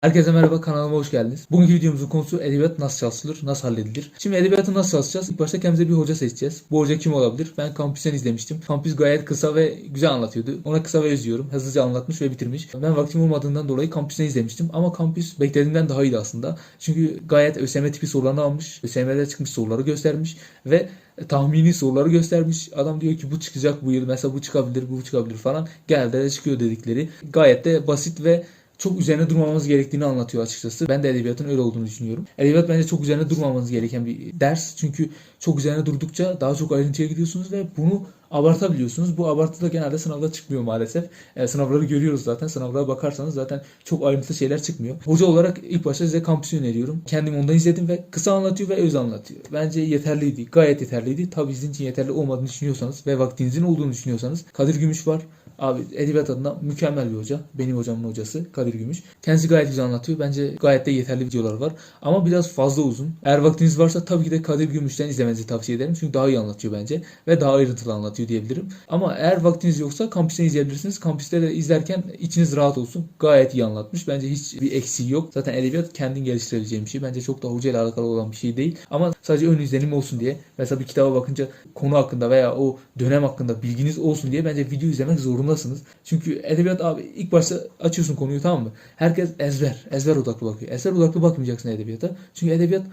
Herkese merhaba kanalıma hoş geldiniz. Bugünkü videomuzun konusu edebiyat nasıl çalışılır, nasıl halledilir. Şimdi edebiyatı nasıl çalışacağız? İlk başta kendimize bir hoca seçeceğiz. Bu hoca kim olabilir? Ben Kampüs'ten izlemiştim. Kampüs gayet kısa ve güzel anlatıyordu. Ona kısa ve özlüyorum. Hızlıca anlatmış ve bitirmiş. Ben vaktim olmadığından dolayı Kampüs'ten izlemiştim. Ama Kampüs beklediğimden daha iyiydi aslında. Çünkü gayet ÖSYM tipi sorularını almış. ÖSYM'de çıkmış soruları göstermiş. Ve tahmini soruları göstermiş. Adam diyor ki bu çıkacak bu yıl. Mesela bu çıkabilir, bu çıkabilir falan. Geldi de çıkıyor dedikleri. Gayet de basit ve çok üzerine durmamamız gerektiğini anlatıyor açıkçası. Ben de edebiyatın öyle olduğunu düşünüyorum. Edebiyat bence çok üzerine durmamanız gereken bir ders. Çünkü çok üzerine durdukça daha çok ayrıntıya gidiyorsunuz ve bunu abartabiliyorsunuz. Bu abartı da genelde sınavda çıkmıyor maalesef. E, sınavları görüyoruz zaten. Sınavlara bakarsanız zaten çok ayrıntılı şeyler çıkmıyor. Hoca olarak ilk başta size kampüsü öneriyorum. Kendim ondan izledim ve kısa anlatıyor ve öz anlatıyor. Bence yeterliydi. Gayet yeterliydi. Tabii sizin için yeterli olmadığını düşünüyorsanız ve vaktinizin olduğunu düşünüyorsanız Kadir Gümüş var. Abi edebiyat adına mükemmel bir hoca. Benim hocamın hocası Kadir Gümüş. Kendisi gayet güzel anlatıyor. Bence gayet de yeterli videolar var. Ama biraz fazla uzun. Eğer vaktiniz varsa tabii ki de Kadir Gümüş'ten izlemenizi tavsiye ederim. Çünkü daha iyi anlatıyor bence. Ve daha ayrıntılı anlatıyor diyebilirim. Ama eğer vaktiniz yoksa kampüsten izleyebilirsiniz. Kampüste de izlerken içiniz rahat olsun. Gayet iyi anlatmış. Bence hiç bir eksiği yok. Zaten edebiyat kendin geliştirebileceğin bir şey. Bence çok da hocayla alakalı olan bir şey değil. Ama sadece ön izlenim olsun diye. Mesela bir kitaba bakınca konu hakkında veya o dönem hakkında bilginiz olsun diye bence video izlemek zorundasınız. Çünkü edebiyat abi ilk başta açıyorsun konuyu tamam mı? Herkes ezber. Ezber odaklı bakıyor. Ezber odaklı bakmayacaksın edebiyata. Çünkü edebiyat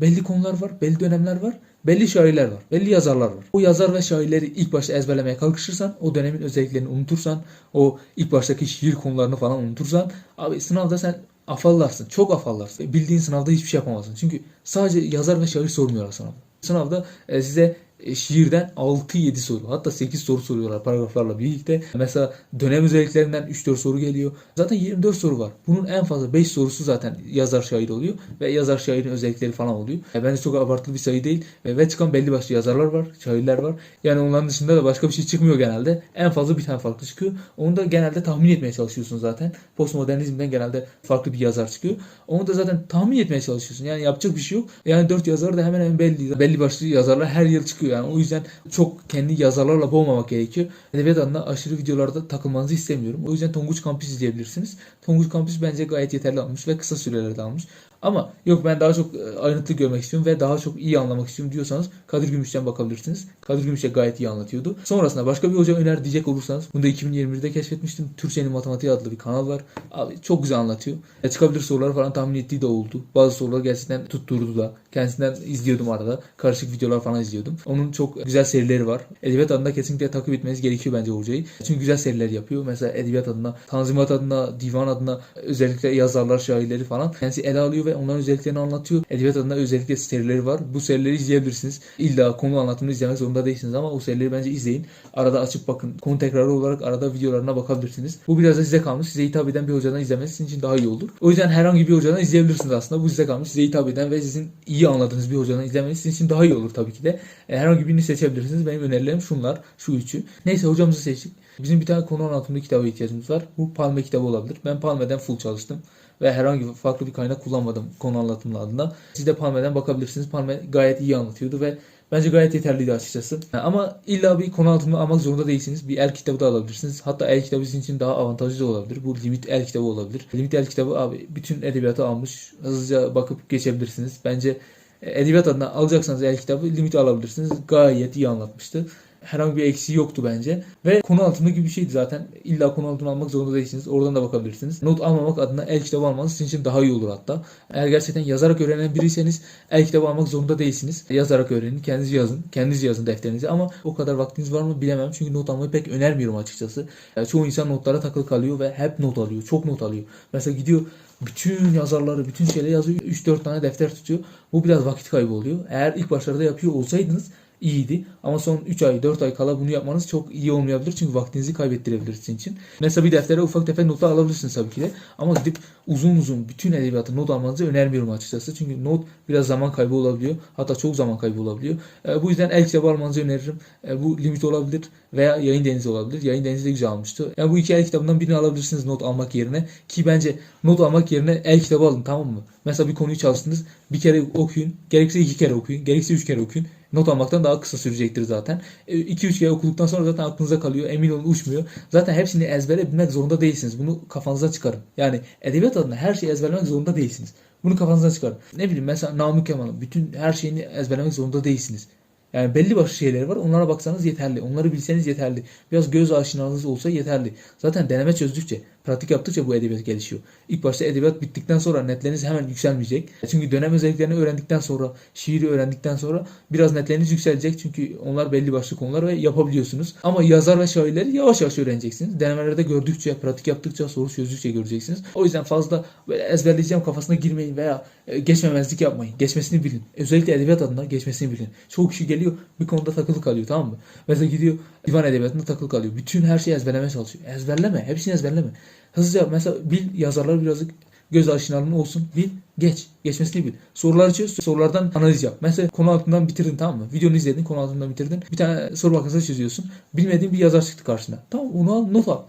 belli konular var, belli dönemler var, belli şairler var, belli yazarlar var. O yazar ve şairleri ilk başta ezberlemeye kalkışırsan, o dönemin özelliklerini unutursan, o ilk baştaki şiir konularını falan unutursan, abi sınavda sen afallarsın, çok afallarsın. Bildiğin sınavda hiçbir şey yapamazsın. Çünkü sadece yazar ve şair sormuyorlar sınavda. Sınavda e, size e, şiirden 6-7 soru hatta 8 soru soruyorlar paragraflarla birlikte. Mesela dönem özelliklerinden 3-4 soru geliyor. Zaten 24 soru var. Bunun en fazla 5 sorusu zaten yazar şair oluyor ve yazar şairin özellikleri falan oluyor. E, bence çok abartılı bir sayı değil ve, ve çıkan belli başlı yazarlar var, şairler var. Yani onların dışında da başka bir şey çıkmıyor genelde. En fazla bir tane farklı çıkıyor. Onu da genelde tahmin etmeye çalışıyorsun zaten. Postmodernizmden genelde farklı bir yazar çıkıyor. Onu da zaten tahmin etmeye çalışıyorsun. Yani yapacak bir şey yok. Yani 4 yazar da hemen hemen belli. Belli başlı yazarlar her yıl çıkıyor. Yani o yüzden çok kendi yazarlarla boğmamak gerekiyor. Edebiyat adına aşırı videolarda takılmanızı istemiyorum. O yüzden Tonguç Kampüs izleyebilirsiniz. Tonguç Kampüs bence gayet yeterli almış ve kısa sürelerde almış. Ama yok ben daha çok e, ayrıntılı görmek istiyorum ve daha çok iyi anlamak istiyorum diyorsanız Kadir Gümüş'ten bakabilirsiniz. Kadir Gümüş de gayet iyi anlatıyordu. Sonrasında başka bir hoca öner diyecek olursanız bunu da 2021'de keşfetmiştim. Türkçenin Matematiği adlı bir kanal var. Abi çok güzel anlatıyor. E, çıkabilir sorular falan tahmin ettiği de oldu. Bazı sorular gerçekten tutturdu da. Kendisinden izliyordum arada. Karışık videolar falan izliyordum. Onun çok güzel serileri var. Edebiyat adına kesinlikle takip etmeniz gerekiyor bence hocayı. Çünkü güzel seriler yapıyor. Mesela edebiyat adına, tanzimat adına, divan adına özellikle yazarlar, şairleri falan kendisi ele alıyor ve onların özelliklerini anlatıyor. Edebiyat adına özellikle serileri var. Bu serileri izleyebilirsiniz. İlla konu anlatımını izlemek zorunda değilsiniz ama o serileri bence izleyin. Arada açıp bakın. Konu tekrarı olarak arada videolarına bakabilirsiniz. Bu biraz da size kalmış. Size hitap eden bir hocadan izlemeniz sizin için daha iyi olur. O yüzden herhangi bir hocadan izleyebilirsiniz aslında. Bu size kalmış. Size hitap eden ve sizin iyi anladığınız bir hocadan izlemeniz sizin için daha iyi olur tabii ki de. E, herhangi birini seçebilirsiniz. Benim önerilerim şunlar. Şu üçü. Neyse hocamızı seçtik. Bizim bir tane konu anlatımlı kitaba ihtiyacımız var. Bu Palme kitabı olabilir. Ben Palme'den full çalıştım ve herhangi farklı bir kaynak kullanmadım konu anlatımlı adına. Siz de Palme'den bakabilirsiniz. Palme gayet iyi anlatıyordu ve bence gayet yeterliydi açıkçası. Ama illa bir konu anlatımı almak zorunda değilsiniz. Bir el kitabı da alabilirsiniz. Hatta el kitabı sizin için daha avantajlı da olabilir. Bu limit el kitabı olabilir. Limit el kitabı abi bütün edebiyatı almış. Hızlıca bakıp geçebilirsiniz. Bence edebiyat adına alacaksanız el kitabı limiti alabilirsiniz. Gayet iyi anlatmıştı herhangi bir eksiği yoktu bence. Ve konu altında gibi bir şeydi zaten. İlla konu altına almak zorunda değilsiniz. Oradan da bakabilirsiniz. Not almamak adına el kitabı almanız sizin için daha iyi olur hatta. Eğer gerçekten yazarak öğrenen biriyseniz el kitabı almak zorunda değilsiniz. Yazarak öğrenin. Kendiniz yazın. Kendiniz yazın defterinizi. Ama o kadar vaktiniz var mı bilemem. Çünkü not almayı pek önermiyorum açıkçası. Yani çoğu insan notlara takılı kalıyor ve hep not alıyor. Çok not alıyor. Mesela gidiyor bütün yazarları, bütün şeyleri yazıyor. 3-4 tane defter tutuyor. Bu biraz vakit kaybı oluyor. Eğer ilk başlarda yapıyor olsaydınız iyiydi. Ama son 3 ay 4 ay kala bunu yapmanız çok iyi olmayabilir. Çünkü vaktinizi kaybettirebilir sizin için. Mesela bir deftere ufak tefek notlar alabilirsiniz tabii ki de. Ama gidip uzun uzun bütün edebiyatı not almanızı önermiyorum açıkçası. Çünkü not biraz zaman kaybı olabiliyor. Hatta çok zaman kaybı olabiliyor. E, bu yüzden el kitabı almanızı öneririm. E, bu limit olabilir veya yayın denizi olabilir. Yayın denizi de güzel almıştı. Yani bu iki el kitabından birini alabilirsiniz not almak yerine. Ki bence not almak yerine el kitabı alın tamam mı? Mesela bir konuyu çalıştınız. Bir kere okuyun. Gerekirse iki kere okuyun. Gerekirse üç kere okuyun not almaktan daha kısa sürecektir zaten. 2-3 kere okuduktan sonra zaten aklınıza kalıyor. Emin olun uçmuyor. Zaten hepsini ezbere bilmek zorunda değilsiniz. Bunu kafanızdan çıkarın. Yani edebiyat adına her şeyi ezberlemek zorunda değilsiniz. Bunu kafanızdan çıkarın. Ne bileyim mesela Namık Kemal'ın bütün her şeyini ezberlemek zorunda değilsiniz. Yani belli başlı şeyleri var. Onlara baksanız yeterli. Onları bilseniz yeterli. Biraz göz aşinalığınız olsa yeterli. Zaten deneme çözdükçe, pratik yaptıkça bu edebiyat gelişiyor. İlk başta edebiyat bittikten sonra netleriniz hemen yükselmeyecek. Çünkü dönem özelliklerini öğrendikten sonra, şiiri öğrendikten sonra biraz netleriniz yükselecek. Çünkü onlar belli başlı konular ve yapabiliyorsunuz. Ama yazar ve şairleri yavaş yavaş öğreneceksiniz. Denemelerde gördükçe, pratik yaptıkça, soru çözdükçe göreceksiniz. O yüzden fazla böyle ezberleyeceğim kafasına girmeyin veya e, geçmemezlik yapmayın. Geçmesini bilin. Özellikle edebiyat adına geçmesini bilin. Çoğu kişi geliyor bir konuda takılı kalıyor tamam mı? Mesela gidiyor divan edebiyatında takılı kalıyor. Bütün her şeyi ezberlemeye çalışıyor. Ezberleme. Hepsini ezberleme. Hızlıca mesela bil yazarlar birazcık göz aşinalığın olsun. Bil. Geç. Geçmesini bil. Soruları çöz. Sorulardan analiz yap. Mesela konu altından bitirdin tamam mı? Videonu izledin. Konu altından bitirdin. Bir tane soru bankası çözüyorsun. Bilmediğin bir yazar çıktı karşına. Tamam onu al not al.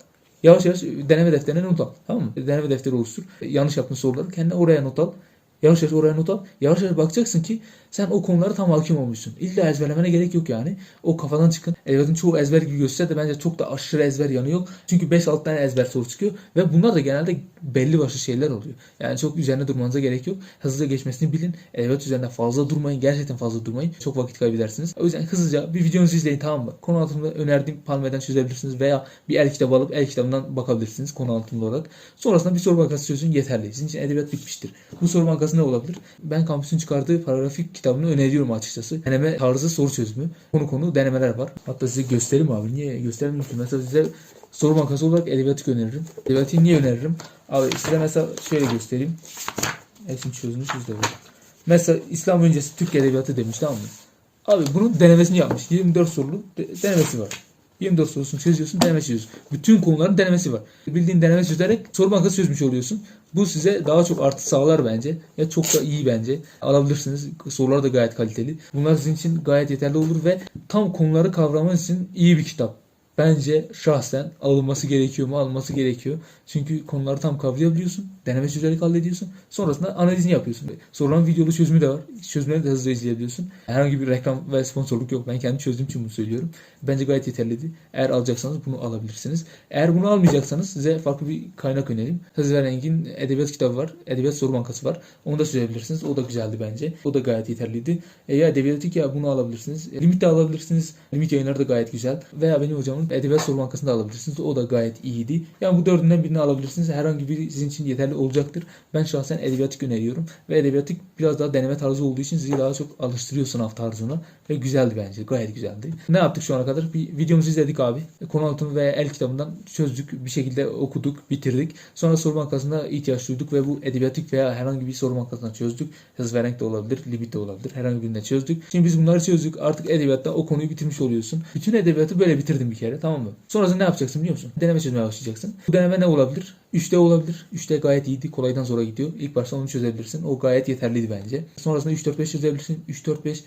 Yavaş yavaş deneme defterine not al. Tamam mı? Deneme defteri oluştur. Yanlış yaptığın soruları kendine oraya not al. Yavaş yavaş oraya not al. Yavaş yavaş bakacaksın ki sen o konulara tam hakim olmuşsun. İlla ezberlemene gerek yok yani. O kafadan çıkın. Edebiyatın çoğu ezber gibi gösterse de bence çok da aşırı ezber yanı yok. Çünkü 5-6 tane ezber soru çıkıyor. Ve bunlar da genelde belli başlı şeyler oluyor. Yani çok üzerine durmanıza gerek yok. Hızlıca geçmesini bilin. Edebiyat üzerinde fazla durmayın. Gerçekten fazla durmayın. Çok vakit kaybedersiniz. O yüzden hızlıca bir videonuzu izleyin tamam mı? Konu altında önerdiğim palmeden çözebilirsiniz. Veya bir el kitabı alıp el kitabından bakabilirsiniz konu altında olarak. Sonrasında bir soru bankası çözün yeterli. Sizin için edebiyat bitmiştir. Bu soru bankası ne olabilir? Ben kampüsün çıkardığı paragrafik kitabını öneriyorum açıkçası. Deneme tarzı soru çözümü. Konu konu denemeler var. Hatta size göstereyim abi. Niye göstereyim ki? Mesela size soru bankası olarak edebiyatı öneririm. Edebiyatı niye öneririm? Abi size mesela şöyle göstereyim. Hepsini çözmüş sizde var. Mesela İslam öncesi Türk edebiyatı demiş tamam mı? Abi bunun denemesini yapmış. 24 sorulu de- denemesi var. 24 sorusunu çözüyorsun, deneme çözüyorsun. Bütün konuların denemesi var. Bildiğin deneme çözerek soru bankası çözmüş oluyorsun. Bu size daha çok artı sağlar bence. Ya çok da iyi bence. Alabilirsiniz. Sorular da gayet kaliteli. Bunlar sizin için gayet yeterli olur ve tam konuları kavramanız için iyi bir kitap. Bence şahsen alınması gerekiyor mu? Alınması gerekiyor. Çünkü konuları tam kavrayabiliyorsun. Deneme çözerek hallediyorsun. Sonrasında analizini yapıyorsun. Sorulan videolu çözümü de var. Çözümleri de hızlı izleyebiliyorsun. Herhangi bir reklam ve sponsorluk yok. Ben kendi çözdüğüm için bunu söylüyorum. Bence gayet yeterliydi. Eğer alacaksanız bunu alabilirsiniz. Eğer bunu almayacaksanız size farklı bir kaynak önereyim. Hızlı ve Rengin edebiyat kitabı var. Edebiyat soru bankası var. Onu da çözebilirsiniz. O da güzeldi bence. O da gayet yeterliydi. E, ya edebiyatik ya bunu alabilirsiniz. E, Limit de alabilirsiniz. Limit yayınları da gayet güzel. Veya benim hocamın edebiyat soru bankasını da alabilirsiniz. O da gayet iyiydi. Yani bu dördünden birini alabilirsiniz. Herhangi biri sizin için yeterli olacaktır. Ben şahsen edebiyatik öneriyorum. Ve edebiyatik biraz daha deneme tarzı olduğu için sizi daha çok alıştırıyor sınav tarzına. Ve güzeldi bence. Gayet güzeldi. Ne yaptık şu ana kadar? Bir videomuzu izledik abi. Konu altını ve el kitabından çözdük. Bir şekilde okuduk, bitirdik. Sonra soru bankasına ihtiyaç duyduk ve bu edebiyatik veya herhangi bir soru bankasından çözdük. Hız ve renk de olabilir, limit de olabilir. Herhangi birinden çözdük. Şimdi biz bunları çözdük. Artık edebiyatta o konuyu bitirmiş oluyorsun. Bütün edebiyatı böyle bitirdim bir kere tamam mı? Sonrasında ne yapacaksın biliyor musun? Deneme çözmeye başlayacaksın. Bu deneme ne olabilir? 3D olabilir. 3D gayet iyiydi. Kolaydan zora gidiyor. İlk başta onu çözebilirsin. O gayet yeterliydi bence. Sonrasında 3-4-5 çözebilirsin. 3-4-5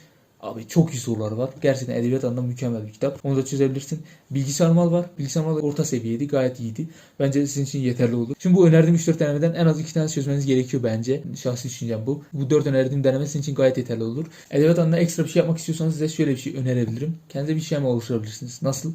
Abi çok iyi sorular var. Gerçekten edebiyat alanında mükemmel bir kitap. Onu da çözebilirsin. Bilgisayar mal var. Bilgisayar mal orta seviyeydi. Gayet iyiydi. Bence sizin için yeterli olur. Şimdi bu önerdiğim 3-4 denemeden en az 2 tane çözmeniz gerekiyor bence. Şahsi düşüncem bu. Bu 4 önerdiğim deneme sizin için gayet yeterli olur. Edebiyat alanında ekstra bir şey yapmak istiyorsanız size şöyle bir şey önerebilirim. Kendinize bir şema oluşturabilirsiniz. Nasıl?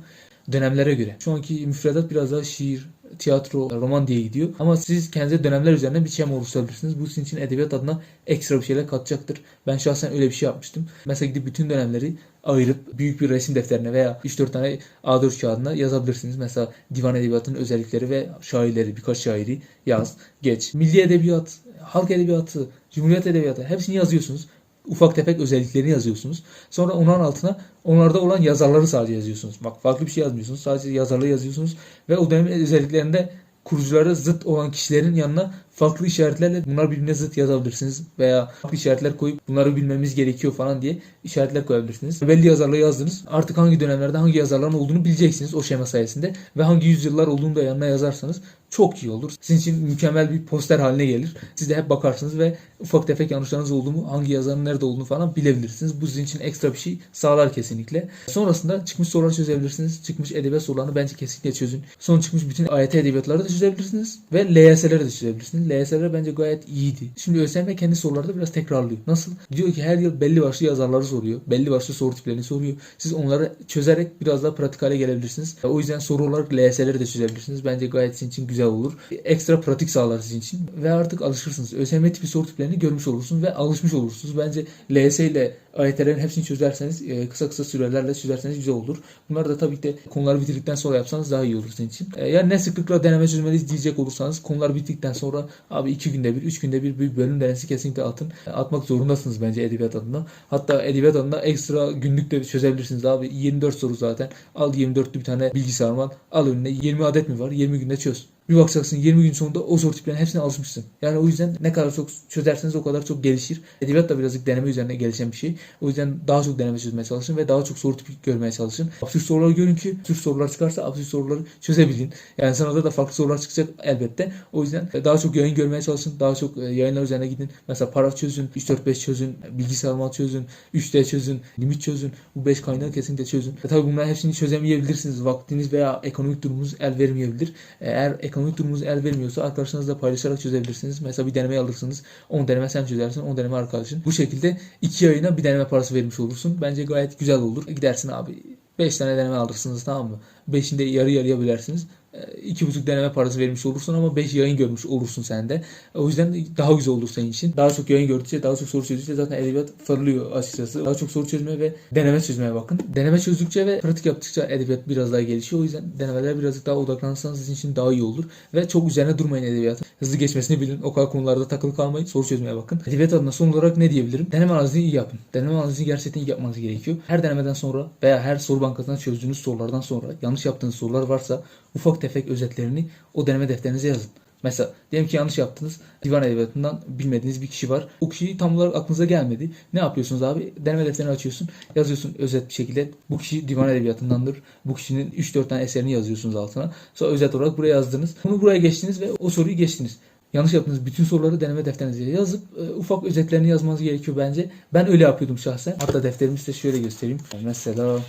Dönemlere göre. Şu anki müfredat biraz daha şiir, tiyatro, roman diye gidiyor. Ama siz kendinize dönemler üzerine bir şema oluşturabilirsiniz. Bu sizin için edebiyat adına ekstra bir şeyler katacaktır. Ben şahsen öyle bir şey yapmıştım. Mesela gidip bütün dönemleri ayırıp büyük bir resim defterine veya 3-4 tane A4 kağıdına yazabilirsiniz. Mesela divan edebiyatının özellikleri ve şairleri, birkaç şairi yaz, geç. Milli edebiyat, halk edebiyatı, cumhuriyet edebiyatı hepsini yazıyorsunuz. Ufak tefek özelliklerini yazıyorsunuz. Sonra onun altına onlarda olan yazarları sadece yazıyorsunuz. Bak farklı bir şey yazmıyorsunuz. Sadece yazarları yazıyorsunuz. Ve o dönemin özelliklerinde kuruculara zıt olan kişilerin yanına farklı işaretlerle bunlar birbirine zıt yazabilirsiniz veya farklı işaretler koyup bunları bilmemiz gerekiyor falan diye işaretler koyabilirsiniz. Belli yazarları yazdınız. Artık hangi dönemlerde hangi yazarların olduğunu bileceksiniz o şema sayesinde ve hangi yüzyıllar olduğunu da yanına yazarsanız çok iyi olur. Sizin için mükemmel bir poster haline gelir. Siz de hep bakarsınız ve ufak tefek yanlışlarınız oldu mu, hangi yazarın nerede olduğunu falan bilebilirsiniz. Bu sizin için ekstra bir şey sağlar kesinlikle. Sonrasında çıkmış soruları çözebilirsiniz. Çıkmış edebiyat sorularını bence kesinlikle çözün. Son çıkmış bütün AYT edebiyatları da çözebilirsiniz. Ve LYS'leri de çözebilirsiniz. LYS'ler bence gayet iyiydi. Şimdi ÖSYM kendi soruları da biraz tekrarlıyor. Nasıl? Diyor ki her yıl belli başlı yazarları soruyor. Belli başlı soru tiplerini soruyor. Siz onları çözerek biraz daha pratik hale gelebilirsiniz. O yüzden soru olarak LYS'leri de çözebilirsiniz. Bence gayet sizin için güzel olur. Ekstra pratik sağlar sizin için. Ve artık alışırsınız. ÖSYM tipi soru tiplerini görmüş olursunuz ve alışmış olursunuz. Bence LYS ile AYT'lerin hepsini çözerseniz e, kısa kısa sürelerle çözerseniz güzel olur. Bunları da tabii ki de konuları bitirdikten sonra yapsanız daha iyi olur sizin için. E, Yani ne sıklıkla deneme çözmeliyiz diyecek olursanız konular bittikten sonra abi iki günde bir, üç günde bir bir bölüm denemesi kesinlikle atın. E, Atmak zorundasınız bence edebiyat adına. Hatta edebiyat adına ekstra günlük de çözebilirsiniz abi. 24 soru zaten. Al 24'lü bir tane bilgisayar var. Al önüne 20 adet mi var? 20 günde çöz. Bir bakacaksın 20 gün sonunda o soru tiplerinin hepsine alışmışsın. Yani o yüzden ne kadar çok çözerseniz o kadar çok gelişir. Edebiyat da birazcık deneme üzerine gelişen bir şey. O yüzden daha çok deneme çözmeye çalışın ve daha çok soru tipi görmeye çalışın. Absürt soruları görün ki absürt sorular çıkarsa absürt soruları çözebilin. Yani sınavda da farklı sorular çıkacak elbette. O yüzden daha çok yayın görmeye çalışın. Daha çok e, yayınlar üzerine gidin. Mesela para çözün, 3-4-5 çözün, bilgisayar mat çözün, 3D çözün, limit çözün. Bu 5 kaynağı kesinlikle çözün. E tabii bunların hepsini çözemeyebilirsiniz. Vaktiniz veya ekonomik durumunuz el vermeyebilir. Eğer ekonomik durumunuz el vermiyorsa arkadaşlarınızla paylaşarak çözebilirsiniz. Mesela bir deneme alırsınız. 10 deneme sen çözersin, 10 deneme arkadaşın. Bu şekilde 2 ayına bir deneme parası vermiş olursun. Bence gayet güzel olur. Gidersin abi 5 tane deneme alırsınız tamam mı? 5'inde yarı yarıya bölersiniz. E, iki buçuk deneme parası vermiş olursun ama 5 yayın görmüş olursun sen de. O yüzden daha güzel olur senin için. Daha çok yayın gördükçe, daha çok soru çözdükçe zaten edebiyat fırlıyor açıkçası. Daha çok soru çözmeye ve deneme çözmeye bakın. Deneme çözdükçe ve pratik yaptıkça edebiyat biraz daha gelişiyor. O yüzden denemelere birazcık daha odaklanırsanız sizin için daha iyi olur. Ve çok üzerine durmayın edebiyatın. Hızlı geçmesini bilin. O kadar konularda takılı kalmayın. Soru çözmeye bakın. Edebiyat adına son olarak ne diyebilirim? Deneme analizini iyi yapın. Deneme analizini gerçekten iyi yapmanız gerekiyor. Her denemeden sonra veya her soru bankasından çözdüğünüz sorulardan sonra yanlış yaptığınız sorular varsa ufak tefek özetlerini o deneme defterinize yazın. Mesela diyelim ki yanlış yaptınız. Divan edebiyatından bilmediğiniz bir kişi var. O kişi tam olarak aklınıza gelmedi. Ne yapıyorsunuz abi? Deneme defterini açıyorsun. Yazıyorsun özet bir şekilde. Bu kişi divan edebiyatındandır. Bu kişinin 3-4 tane eserini yazıyorsunuz altına. Sonra özet olarak buraya yazdınız. Bunu buraya geçtiniz ve o soruyu geçtiniz. Yanlış yaptığınız bütün soruları deneme defterinize yazıp e, ufak özetlerini yazmanız gerekiyor bence. Ben öyle yapıyordum şahsen. Hatta defterimi size şöyle göstereyim. Mesela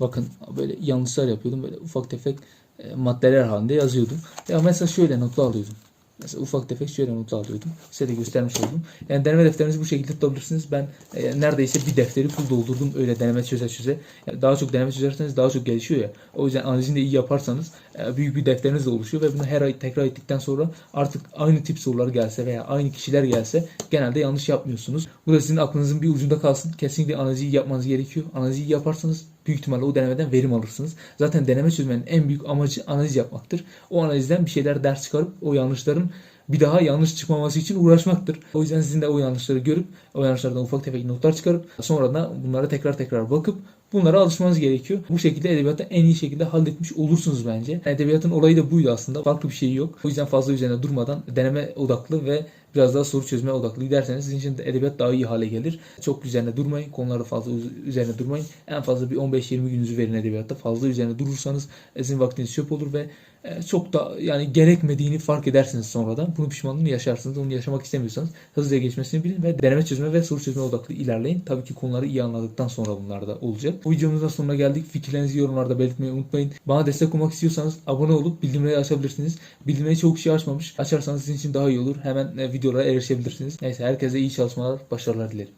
bakın böyle yanlışlar yapıyordum. Böyle ufak tefek maddeler halinde yazıyordum. Ya mesela şöyle notlar alıyordum. Mesela ufak tefek şöyle not alıyordum. Size de göstermiş oldum. Yani deneme defterinizi bu şekilde tutabilirsiniz. Ben e, neredeyse bir defteri full doldurdum öyle deneme çöze çöze. Yani daha çok deneme çözerseniz daha çok gelişiyor ya. O yüzden analizini de iyi yaparsanız e, büyük bir defteriniz de oluşuyor ve bunu her ay tekrar ettikten sonra artık aynı tip sorular gelse veya aynı kişiler gelse genelde yanlış yapmıyorsunuz. Bu da sizin aklınızın bir ucunda kalsın. Kesinlikle analizi yapmanız gerekiyor. Analizi yaparsanız büyük ihtimalle o denemeden verim alırsınız. Zaten deneme çözmenin en büyük amacı analiz yapmaktır. O analizden bir şeyler ders çıkarıp o yanlışların bir daha yanlış çıkmaması için uğraşmaktır. O yüzden sizin de o yanlışları görüp o yanlışlardan ufak tefek notlar çıkarıp sonra da bunlara tekrar tekrar bakıp bunlara alışmanız gerekiyor. Bu şekilde edebiyatı en iyi şekilde halletmiş olursunuz bence. Edebiyatın olayı da buydu aslında. Farklı bir şey yok. O yüzden fazla üzerine durmadan deneme odaklı ve biraz daha soru çözme odaklı giderseniz sizin için de edebiyat daha iyi hale gelir. Çok üzerine durmayın. Konularda fazla üz- üzerine durmayın. En fazla bir 15-20 gününüzü verin edebiyatta. Fazla üzerine durursanız sizin vaktiniz çöp olur ve e, çok da yani gerekmediğini fark edersiniz sonradan. Bunun pişmanlığını yaşarsınız. Onu yaşamak istemiyorsanız hızlıca geçmesini bilin ve deneme çözme ve soru çözme odaklı ilerleyin. Tabii ki konuları iyi anladıktan sonra bunlar da olacak. Bu videomuzun sonuna geldik. Fikirlerinizi yorumlarda belirtmeyi unutmayın. Bana destek olmak istiyorsanız abone olup bildirimleri açabilirsiniz. Bildirimleri çok kişi açmamış. Açarsanız sizin için daha iyi olur. Hemen e, videolara erişebilirsiniz. Neyse herkese iyi çalışmalar, başarılar dilerim.